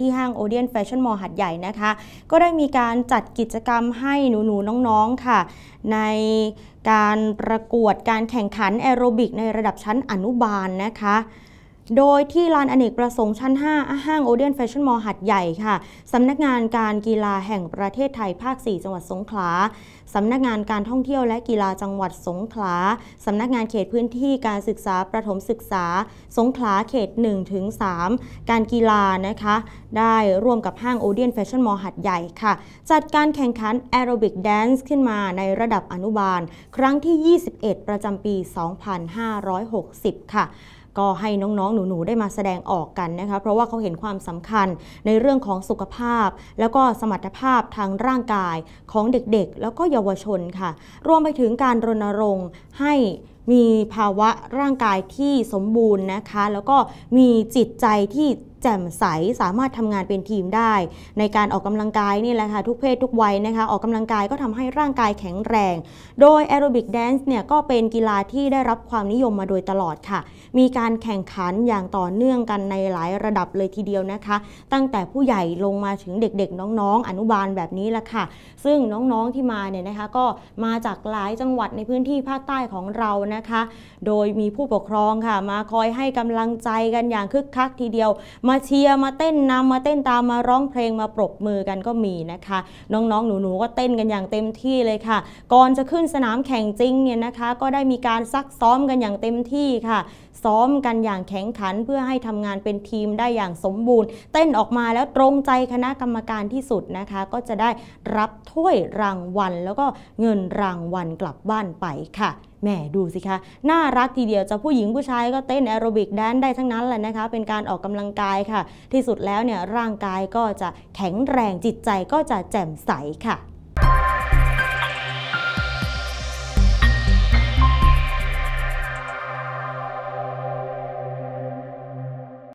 ที่ห้างโอเดียนแฟชั่นมอลล์หัดใหญ่นะคะ ก็ได้มีการจัดกิจกรรมให้หนูๆน้องๆค่ะ ในการประกวดการแข่งขันแอโรบิกในระดับชั้นอนุบาลนะคะ โดยที่ลานอเนกประสงค์ชั้น 5 ห้างโอเดียนแฟชั่นมอลล์หัดใหญ่ค่ะ สำนักงานการกีฬาแห่งประเทศไทยภาค 4 จังหวัดสงขลา สำนักงานการท่องเที่ยวและกีฬาจังหวัดสงขลา สำนักงานเขตพื้นที่การศึกษาประถมศึกษา สงขลาเขต1ถึง3การกีฬานะคะ ได้ร่วมกับห้างโอเดียนแฟชั่นมอลล์หัดใหญ่ค่ะ จัดการแข่งขันแอโรบิกแดนซ์ขึ้นมาในระดับอนุบาล ครั้งที่ 21 ประจำปี 2560 ค่ะ ก็ให้น้องๆ หนูๆ ได้มาแสดงออกกันนะคะ เพราะว่าเขาเห็นความสำคัญในเรื่องของสุขภาพ แล้วก็สมรรถภาพทางร่างกายของเด็กๆ แล้วก็เยาวชนค่ะ รวมไปถึงการรณรงค์ให้มีภาวะร่างกายที่สมบูรณ์นะคะ แล้วก็มีจิตใจที่ จ่มใสสามารถทำงานเป็นทีมได้ ในการออกกำลังกายนี่แหละค่ะทุกเพศทุกวัยนะคะออกกำลังกายก็ทำให้ร่างกายแข็งแรง โดยแอโรบิกแดนซ์เนี่ยก็เป็นกีฬาที่ได้รับความนิยมมาโดยตลอดค่ะ มีการแข่งขันอย่างต่อเนื่องกันในหลายระดับเลยทีเดียวนะคะ ตั้งแต่ผู้ใหญ่ลงมาถึงเด็กๆ น้องๆ อนุบาลแบบนี้ละค่ะ ซึ่งน้องๆที่มาเนี่ยนะคะก็มาจากหลายจังหวัดในพื้นที่ภาคใต้ของเรานะคะ โดยมีผู้ปกครองค่ะ มาคอยให้กำลังใจกันอย่างคึกคักทีเดียวมาาเชียร์มาเต้นนำมาเต้นตามมาร้องเพลงมาปรบมือกันก็มีนะคะ น้องๆ หนูๆก็เต้นกันอย่างเต็มที่เลยค่ะ ก่อนจะขึ้นสนามแข่งจริงเนี่ยนะคะ ก็ได้มีการซักซ้อมกันอย่างเต็มที่ค่ะ ซ้อมกันอย่างแข็งขันเพื่อให้ทำงานเป็นทีมได้อย่างสมบูรณ์ เต้นออกมาแล้วตรงใจคณะกรรมการที่สุดนะคะ ก็จะได้รับถ้วยรางวัล แล้วก็เงินรางวัลกลับบ้านไปค่ะแหมดูสิคะ น่ารักทีเดียวจะผู้หญิงผู้ชายก็เต้นแอโรบิกแดนได้ทั้งนั้นแหละนะคะ เป็นการออกกำลังกายค่ะ ที่สุดแล้วเนี่ยร่างกายก็จะแข็งแรงจิตใจก็จะแจ่มใสค่ะ